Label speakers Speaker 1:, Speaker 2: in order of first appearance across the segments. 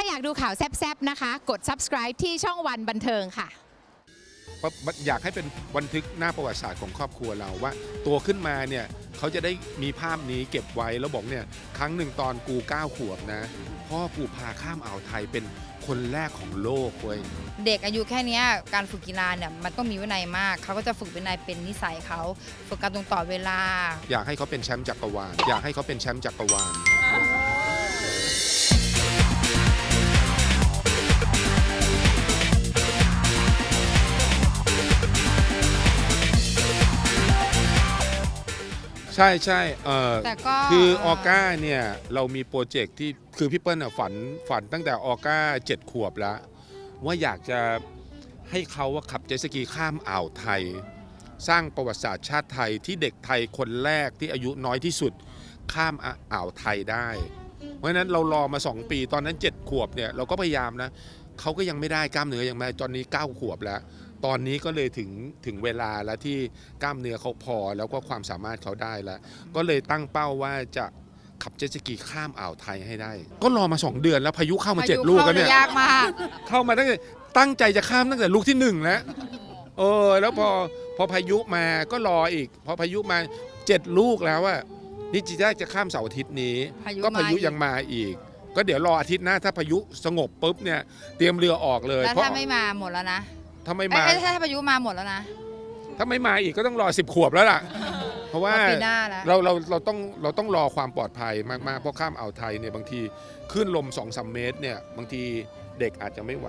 Speaker 1: ถ้าอยากดูข่าวแซ่บๆนะคะ กด subscribe ที่ช่องวันบันเทิงค่ะ
Speaker 2: อยากให้เป็นบันทึกหน้าประวัติศาสตร์ของครอบครัวเราว่า ตัวขึ้นมาเนี่ยเขาจะได้มีภาพนี้เก็บไว้แล้วบอกเนี่ยครั้งหนึ่งตอนกูเก้าขวบนะ พ่อกูพาข้ามอ่าวไทยเป็นคนแรกของโลกเว้ย
Speaker 3: เด็กอายุแค่เนี้ยการฝึกกีฬาเนี่ยมันต้องมีวินัยมาก เขาก็จะฝึกวินัยเป็นนิสัยเขาฝึกการตรงต่อเวลา
Speaker 2: อยากให้เขาเป็นแชมป์จักรวาลอยากให้เขาเป็นแชมป์จักรวาล ใช่ใช่เออ
Speaker 3: แต่ก็
Speaker 2: คือออก้าเนี่ยเรามีโปรเจกต์ที่คือพี่เปิ้ลอะฝันฝันตั้งแต่ออก้าเจ็ดขวบแล้ว ว่าอยากจะให้เขาว่าขับเจ็ตสกีข้ามอ่าวไทย สร้างประวัติศาสตร์ชาติไทยที่เด็กไทยคนแรกที่อายุน้อยที่สุดข้ามอ่าวไทยได้ เพราะฉะนั้นเรารอมา 2 ปีตอนนั้น 7 ขวบเนี่ยเราก็พยายามนะเขาก็ยังไม่ได้กล้ามเนื้อยังไม่ได้ตอนนี้ 9 ขวบแล้ว ตอนนี้ก็เลยถึงถึงเวลาแล้วที่กล้ามเนื้อเขาพอแล้วก็ความสามารถเขาได้แล้ว ก็เลยตั้งเป้าว่าจะขับเจ็ตสกีข้ามอ่าวไทยให้ได้ ก็รอมา 2 เดือนแล้วพายุเข้ามา
Speaker 3: พา
Speaker 2: เจ็ด
Speaker 3: ยุ
Speaker 2: ลูก
Speaker 3: เข้า
Speaker 2: แล้วเนี่ย
Speaker 3: ยากมาก
Speaker 2: เข้ามาตั้งแต่ตั้งใจจะข้ามตั้งแต่ลูกที่หนึ่งแล้วเออ แล้วพอพอพายุมาก็รออีก พอพายุมาเจ็ดลูกแล้วอะนี่จีได้จะข้ามเสาร์อาทิตย์นี้
Speaker 3: พายุ
Speaker 2: ก็พายุ
Speaker 3: มาอีก
Speaker 2: ยังมาอีก ก็เดี๋ยวรออาทิตย์หน้าถ้าพายุสงบปุ๊บเนี่ย เตรียมเรือออกเลย
Speaker 3: แล้ว
Speaker 2: เพราะ
Speaker 3: ถ้าไม่มาหมดแล้วนะ
Speaker 2: ถ้าไม่
Speaker 3: เอ้ย
Speaker 2: มา
Speaker 3: เอ้ยถ้าพายุมาหมดแล้วนะ
Speaker 2: ถ้าไม่มาอีกก็ต้องรอสิบขวบแล้วล่ะ เพราะว่า
Speaker 3: ปีหน้าแล้ว
Speaker 2: เราเราเราต้องเราต้องรอความปลอดภัยมากๆ เพราะข้ามอ่าวไทยเนี่ยบางทีขึ้นลม2อสเมตรเนี่ยบางทีเด็กอาจจะไม่ไหว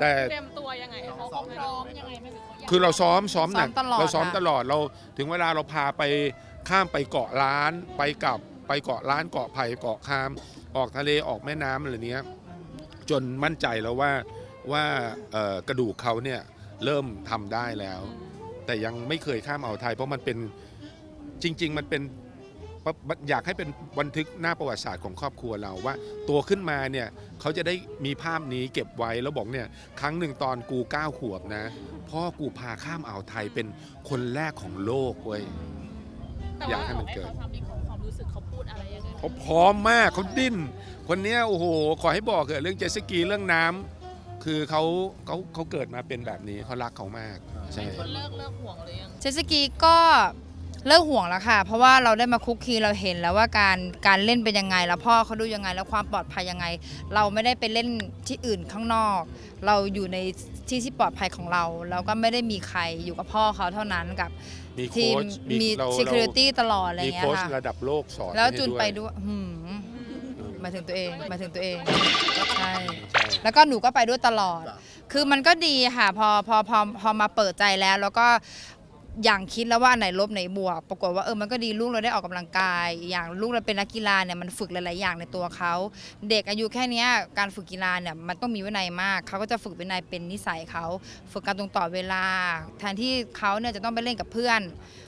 Speaker 2: แต่
Speaker 4: เตรียมตัวยังไงให้เขาพร้อมยังไงไม่ถึงเขาอยาก
Speaker 2: คือเราซ้อมซ้อมหนัก
Speaker 3: ซ้อมตลอด
Speaker 2: เราซ้อม
Speaker 3: ค่ะ
Speaker 2: ตลอดเราถึงเวลาเราพาไปข้ามไปเกาะล้านไปกลับไปเกาะล้านเกาะไผ่เกาะคาม ออกทะเลออกแม่น้ำอะไรเนี้ยจนมั่นใจแล้วว่า ว่าเอ่อกระดูกเขาเนี่ยเริ่มทำได้แล้ว แต่ยังไม่เคยข้ามอ่าวไทย เพราะมันเป็นจริง ๆ มันเป็นอยากให้เป็นบันทึกหน้าประวัติศาสตร์ของครอบครัวเราว่าตัวขึ้นมาเนี่ยเขาจะได้มีภาพนี้เก็บไว้แล้วบอกเนี่ยครั้งหนึ่งตอนกูเก้าขวบนะ พ่อกูพาข้ามอ่าวไทยเป็นคนแรกของโลกเว้ย
Speaker 4: แต่
Speaker 2: อยา
Speaker 4: ว่าก
Speaker 2: ให้มันเกิด
Speaker 4: เขาทำในของความรู้สึกเขาพูดอะไรยังไง
Speaker 2: เขาพร้อมมากเขาดิ้น คนเนี้ยโอ้โห ขอให้บอกเถอะเรื่องเจ็ตสกีเรื่องน้ำ คือเขาเขาเขาเกิดมาเป็นแบบนี้เขารักเขามากใช่
Speaker 4: เป็นคนเลิกเลิกห่วงหรือยัง
Speaker 3: เจ็ตสกีก็เลิกห่วงแล้วค่ะ เพราะว่าเราได้มาคุกคีเราเห็นแล้วว่าการการเล่นเป็นยังไง แล้วพ่อเขาดูยังไง แล้วความปลอดภัยยังไง เราไม่ได้ไปเล่นที่อื่นข้างนอก เราอยู่ในที่ที่ปลอดภัยของเรา แล้วก็ไม่ได้มีใครอยู่กับพ่อเขาเท่านั้นกับ
Speaker 2: มี
Speaker 3: ที
Speaker 2: โค้
Speaker 3: ม
Speaker 2: ช
Speaker 3: มี
Speaker 2: เรา
Speaker 3: security ตลอดอะไร
Speaker 2: มี
Speaker 3: เงี้ย
Speaker 2: โค้ช
Speaker 3: ค่ะ
Speaker 2: ระดับโลกสอน
Speaker 3: แล้ว
Speaker 2: ให้
Speaker 3: จูน
Speaker 2: ด้วย
Speaker 3: ไปด้วยหืมห มายถึงตัวเองหมายถึงตัวเองใช่
Speaker 2: ใช่
Speaker 3: แล้วก็หนูก็ไปด้วยตลอด คือมันก็ดีค่ะ พอพอพอพอมาเปิดใจแล้วแล้วก็ อย่างคิดแล้วว่าอันไหนลบไหนบวก ปรากฏว่าเออมันก็ดีลูกเราได้ออกกำลังกาย อย่างลูกเราเป็นนักกีฬาเนี่ยมันฝึกหลาย ๆ อย่างในตัวเขาเด็กอายุแค่เนี้ยการฝึกกีฬาเนี่ยมันต้องมีวินัยมากเขาก็จะฝึกวินัยเป็นนิสัยเขาฝึกการตรงต่อเวลา แทนที่เขาเนี่ยจะต้องไปเล่นกับเพื่อน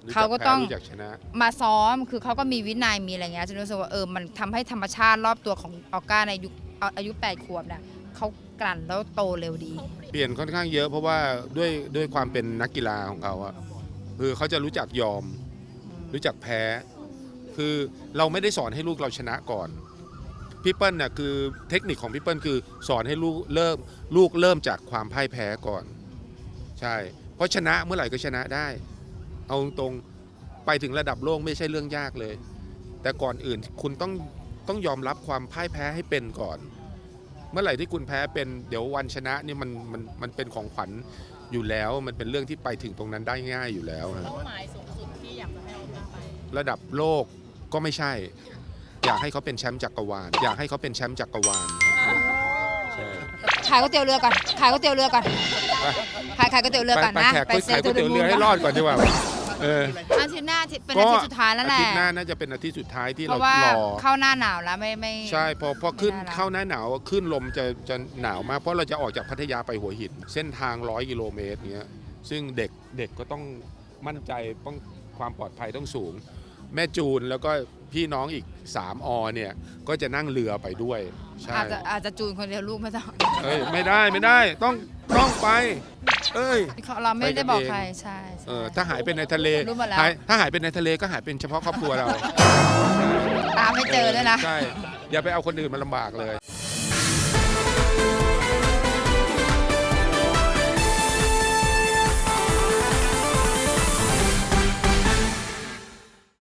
Speaker 2: รู้จั
Speaker 3: เขาก็ต้อง
Speaker 2: แพ้รู้จักชนะ
Speaker 3: มาซ้อมคือเขาก็มีวินัยมีอะไรเงี้ยจนรู้สึกว่าเออมันทำให้ธรรมชาติรอบตัวของออก้าในยุคอายุ8ขวบเนี่ยเขากลั่นแล้วโตเร็วดี
Speaker 2: เปลี่ยนค่อนข้างเยอะเพราะว่าด้วยด้วยความเป็นนักกีฬาของเขาอะ คือเขาจะรู้จักยอม รู้จักแพ้ คือเราไม่ได้สอนให้ลูกเราชนะก่อนพี่เปิ้ลน่ะคือเทคนิคของพี่เปิ้ลคือสอนให้ลูกเริ่มลูกเริ่มจากความพ่ายแพ้ก่อน ใช่ เพราะชนะเมื่อไหร่ก็ชนะได้ เอาตรงๆไปถึงระดับโลกไม่ใช่เรื่องยากเลย แต่ก่อนอื่นคุณต้องต้องยอมรับความพ่ายแพ้ให้เป็นก่อน เมื่อไหร่ที่คุณแพ้เป็นเดี๋ยววันชนะนี่มันมันมันเป็นของขวัญอยู่แล้ว มันเป็นเรื่องที่ไปถึงตรงนั้นได้ง่ายอยู่แล้วฮะ
Speaker 4: เป้าหมายสูงสุดที่อยากจะให้เอาไป
Speaker 2: ระดับโลกก็ไม่ใช่ อยากให้เขาเป็นแชมป์จักรวาล อยากให้เขาเป็นแชมป์จักรวาลใช่
Speaker 3: ขายก๋วยเตี๋ยวเรือก่อน ขายก๋วยเตี๋ยวเรือก่อนขายขายก๋วยเตี๋ยวเรือ
Speaker 2: ไป
Speaker 3: ก่อน
Speaker 2: ไป
Speaker 3: นะ
Speaker 2: แขก
Speaker 3: ไป
Speaker 2: ก๋วย
Speaker 3: เซ
Speaker 2: ขาย
Speaker 3: ล
Speaker 2: ก๋วยเตี๋ยวเรือให้รอดก่อนดีกว่า เออ
Speaker 3: อาทิตย์หน้าที่เป็นอาทิตย์สุดท้ายแล้วแห
Speaker 2: อา
Speaker 3: ละ
Speaker 2: ทิตย์หน้าน่าจะเป็นอาทิตย์สุดท้ายที่
Speaker 3: เพ
Speaker 2: เรา
Speaker 3: ราะว่าร
Speaker 2: อ
Speaker 3: เข้าหน้าหนาวแล้วไม่ไม่
Speaker 2: ใช่พอพอขึ้น
Speaker 3: ไม่ได้ละ
Speaker 2: เข้าหน้าหนาวขึ้นลมจะจะหนาวมาก เพราะเราจะออกจากพัทยาไปหัวหิน เส้นทางร้อยกิโลเมตรเนี้ยซึ่งเด็กเด็กก็ต้องมั่นใจต้องความปลอดภัยต้องสูง แม่จูนแล้วก็พี่น้องอีก 3 อเนี่ยก็จะนั่งเรือไปด้วย ใช่
Speaker 3: อาจจะอาจจะจูนคนเดียวลูกไม่ต้อง
Speaker 2: เอ้ยไม่ได้ไม่ได้ต้องต้องไป เอ้ย
Speaker 3: เราไม่ได้บอก
Speaker 2: ไปกันเอง
Speaker 3: ใครใช่ใช่
Speaker 2: เออถ้าหายไปในทะเล
Speaker 3: รู้หมดแล้ว
Speaker 2: หายถ้าหายไปในทะเลก็หายเป็นเฉพาะครอบครัวเรา
Speaker 3: ตามไม่เจอด้วยนะ
Speaker 2: ใช่ อย่าไปเอาคนอื่นมาลำบากเลย